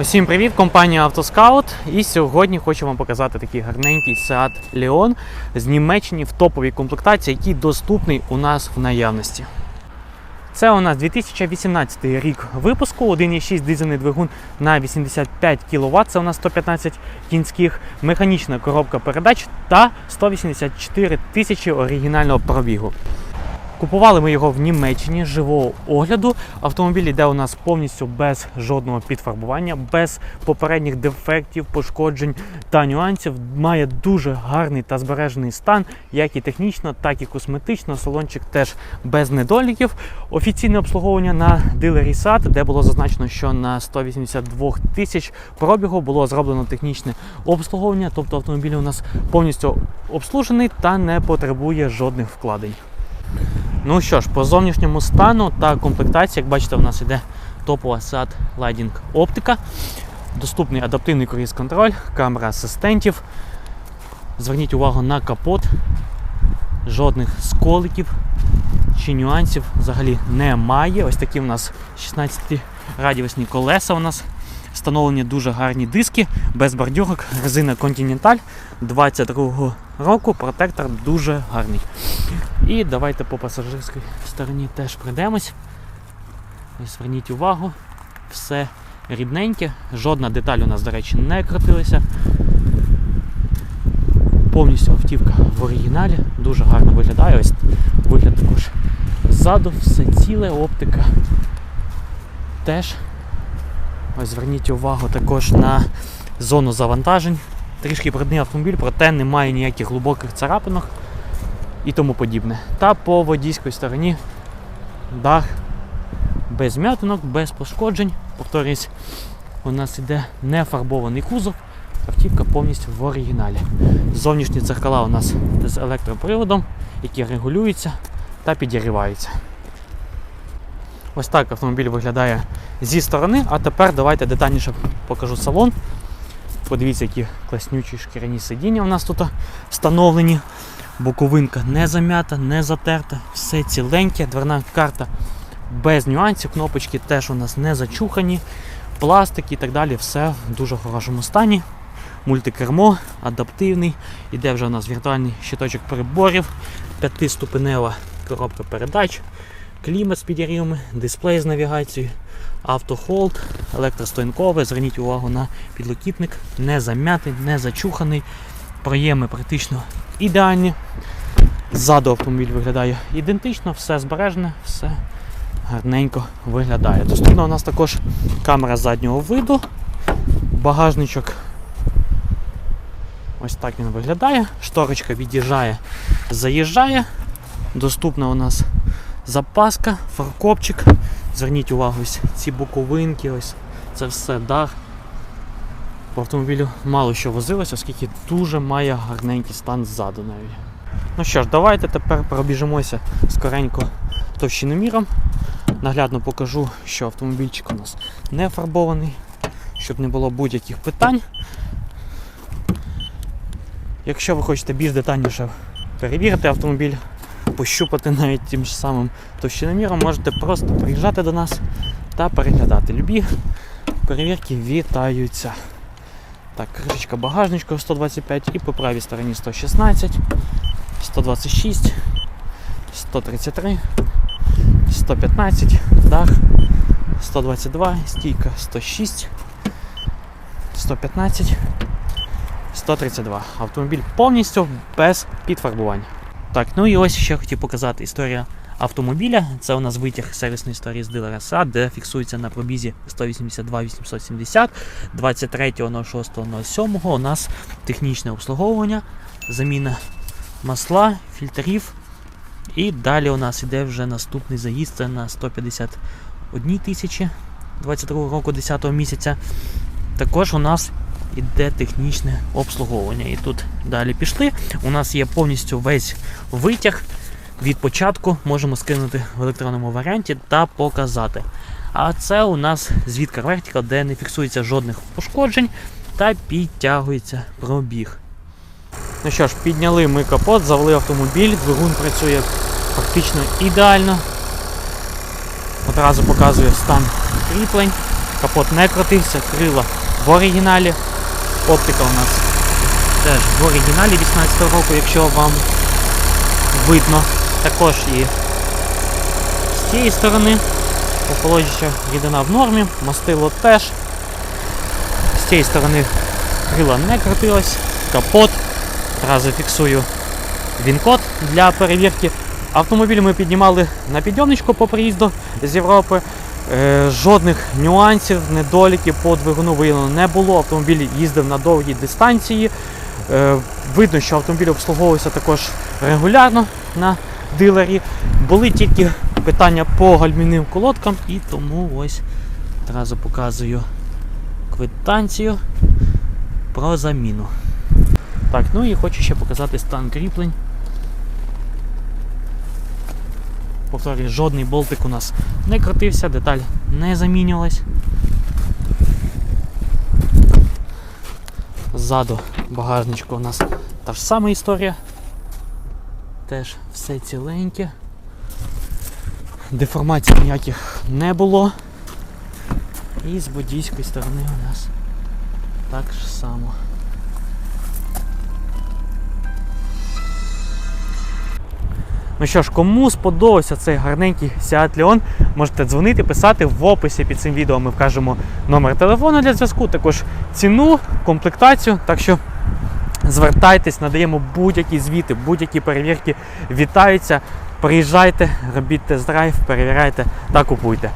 Усім привіт, компанія Автоскаут. І сьогодні хочу вам показати такий гарненький Seat Leon з Німеччини в топовій комплектації, який доступний у нас в наявності. Це у нас 2018 рік випуску, 1,6 дизельний двигун на 85 кВт, це у нас 115 кінських, механічна коробка передач та 184 тисячі оригінального пробігу. Купували ми його в Німеччині живого огляду. Автомобіль йде у нас повністю без жодного підфарбування, без попередніх дефектів, пошкоджень та нюансів. Має дуже гарний та збережений стан, як і технічно, так і косметично. Салончик теж без недоліків. Офіційне обслуговування на дилері SAT, де було зазначено, що на 182 тисяч пробігу було зроблено технічне обслуговування, тобто автомобіль у нас повністю обслужений та не потребує жодних вкладень. Ну що ж, по зовнішньому стану та комплектації, як бачите, у нас іде топова Seat Lighting оптика, доступний адаптивний круїз контроль, камера асистентів. Зверніть увагу на капот, жодних сколиків чи нюансів взагалі немає. Ось такі у нас 16 радіусні колеса у нас. Встановлені дуже гарні диски, без бордюрок, резина Continental 22 року, протектор дуже гарний. І давайте по пасажирській стороні теж пройдемось. Зверніть увагу, все рідненьке, жодна деталь у нас, до речі, не крутилася. Повністю автівка в оригіналі, дуже гарно виглядає. Ось вигляд також ззаду, все ціле, оптика теж. Ось зверніть увагу також на зону завантажень. Трішки брудний автомобіль, проте немає ніяких глибоких царапинок і тому подібне. Та по водійській стороні дах без м'ятинок, без пошкоджень. Повторюсь, у нас іде нефарбований кузов, автівка повністю в оригіналі. Зовнішні дзеркала у нас з електроприводом, які регулюються та підігріваються. Ось так автомобіль виглядає зі сторони, а тепер давайте детальніше покажу салон. Подивіться, які класнючі шкіряні сидіння у нас тут встановлені. Боковинка не зам'ята, не затерта, все ціленьке, дверна карта без нюансів, кнопочки теж у нас не зачухані, пластик і так далі, все в дуже хорошому стані. Мультикермо, адаптивний, іде вже у нас віртуальний щиточок приборів, п'ятиступенева коробка передач, клімат з підігрівами, дисплей з навігацією, автохолд, електростоянкове. Зверніть увагу на підлокітник, не зам'ятий, не зачуханий, проєми практично ідеальні. Ззаду автомобіль виглядає ідентично, все збережене, все гарненько виглядає. Доступна у нас також камера заднього виду, багажничок. Ось так він виглядає. Шторочка від'їжджає, заїжджає. Доступна у нас запаска, фаркопчик. Зверніть увагу, ось ці боковинки, ось це все дах. По автомобілю мало що возилося, оскільки дуже має гарненький стан ззаду навіть. Ну що ж, давайте тепер пробіжимося скоренько товщиноміром. Наглядно покажу, що автомобільчик у нас не фарбований, щоб не було будь-яких питань. Якщо ви хочете більш детальніше перевірити автомобіль, пощупати навіть тим ж самим товщиноміром, можете просто приїжджати до нас та переглядати. Любі перевірки вітаються. Так, кришечка багажничка 125 і по правій стороні 116, 126, 133, 115, дах, 122, стійка 106, 115, 132. Автомобіль повністю без підфарбувань. Так, ну і ось ще хотів показати історія автомобіля. Це у нас витяг сервісної історії з дилера SAT, де фіксується на пробізі 182 870, 23.06.07 у нас технічне обслуговування, заміна масла, фільтрів. І далі у нас іде вже наступний заїзд це на 151 тисячі 22 року 10 місяця. Також у нас іде технічне обслуговування. І тут далі пішли. У нас є повністю весь витяг від початку, можемо скинути в електронному варіанті та показати. А це у нас звідка Vertical, де не фіксується жодних пошкоджень та підтягується пробіг. Ну що ж, підняли ми капот, завели автомобіль, двигун працює практично ідеально. Одразу показує стан кріплень. Капот не крутився, крила в оригіналі. Оптика у нас теж в оригіналі 18 року, якщо вам видно. Також і з цієї сторони охолоджуюча рідина в нормі, мастило теж. З цієї сторони крила не крутилось, капот. Одразу фіксую він-код для перевірки. Автомобіль ми піднімали на підйомничку по приїзду з Європи. Е, жодних нюансів, недоліків по двигуну виявлено не було. Автомобіль їздив на довгій дистанції. Е, видно, що автомобіль обслуговувався також регулярно на дилері. Були тільки питання по гальмівним колодкам, і тому ось одразу показую квитанцію про заміну. Так, ну і хочу ще показати стан кріплень. Повторюю, жодний болтик у нас не крутився, деталь не замінювалась. Ззаду багажничку у нас та ж сама історія. Теж все ціленьке. Деформацій ніяких не було. І з водійської сторони у нас так само. Ну що ж, кому сподобався цей гарненький Seat Leon, можете дзвонити, писати в описі під цим відео. Ми вкажемо номер телефону для зв'язку, також ціну, комплектацію. Так що звертайтесь, надаємо будь-які звіти, будь-які перевірки. Вітаються. Приїжджайте, робіть тест-драйв, перевіряйте та купуйте.